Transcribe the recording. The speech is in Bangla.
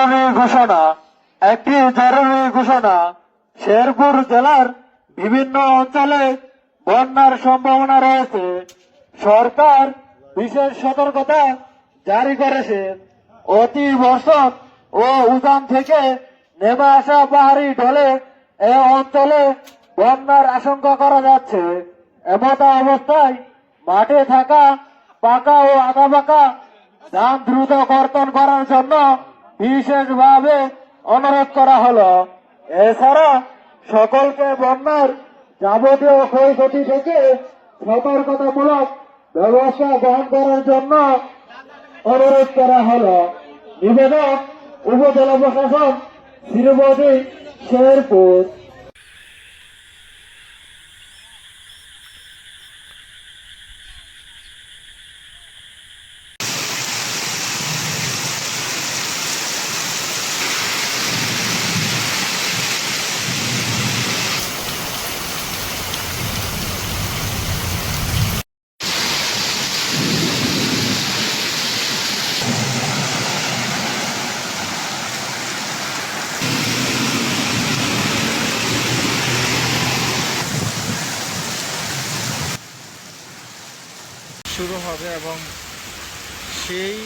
জরুরি ঘোষণা একটি জরুরি ঘোষণা। শেরপুর জেলার বিভিন্ন অঞ্চলে বন্যার সম্ভাবনা রয়েছে। সরকার বিশেষ সতর্কতা জারি করেছে। অতি বর্ষণ ও উজান থেকে নেমে আসা পাহাড়ি ঢলে এ অঞ্চলে বন্যার আশঙ্কা করা যাচ্ছে। এমত অবস্থায় মাঠে থাকা পাকা ও আধা পাকা ধান দ্রুত কর্তন করার জন্য বিশেষভাবে অনুরোধ করা হলো। এছাড়া সকলকে বন্যার যাবতীয় ক্ষয়ক্ষতি থেকে সতর্কতামূলক ব্যবস্থা গ্রহণ করার জন্য অনুরোধ করা হলো। নিবেদন উপজেলা প্রশাসন শ্রীমতী শেরপুর। শুরু হবে এবং সেই